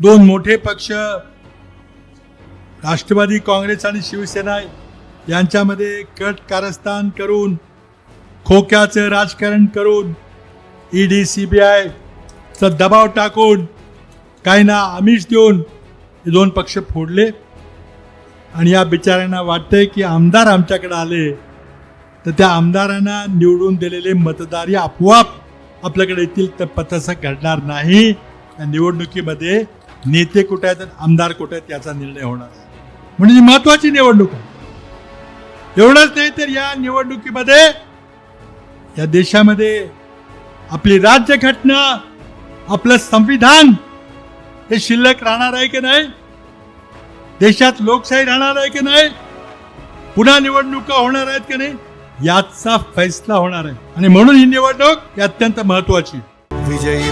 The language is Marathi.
दोन मोठे पक्ष राष्ट्रवादी काँग्रेस आणि शिवसेना यांच्यामध्ये कट कारस्थान करून खोक्याचं राजकारण करून ई ईडी सी बी आयचा दबाव टाकून काही ना आमिष देऊन हे दोन पक्ष फोडले. आणि या बिचाऱ्यांना वाटतंय की आमदार आमच्याकडे आले तर त्या आमदारांना निवडून दिलेले मतदार हे आपोआप आपल्याकडे येतील तर तसं घडणार नाही. या निवडणुकीमध्ये नेते कुठे आहेत आमदार कुठे आहेत याचा निर्णय होणार. आहे म्हणजे महत्वाची निवडणूक आहे. एवढंच नाही तर या निवडणुकीमध्ये या देशामध्ये आपली राज्यघटना आपलं संविधान हे शिल्लक राहणार आहे की नाही? देशात लोकशाही राहणार आहे की नाही? पुन्हा निवडणुका होणार आहेत की नाही? याचा फैसला होणार आहे. आणि म्हणून ही निवडणूक ही अत्यंत महत्वाची विजयी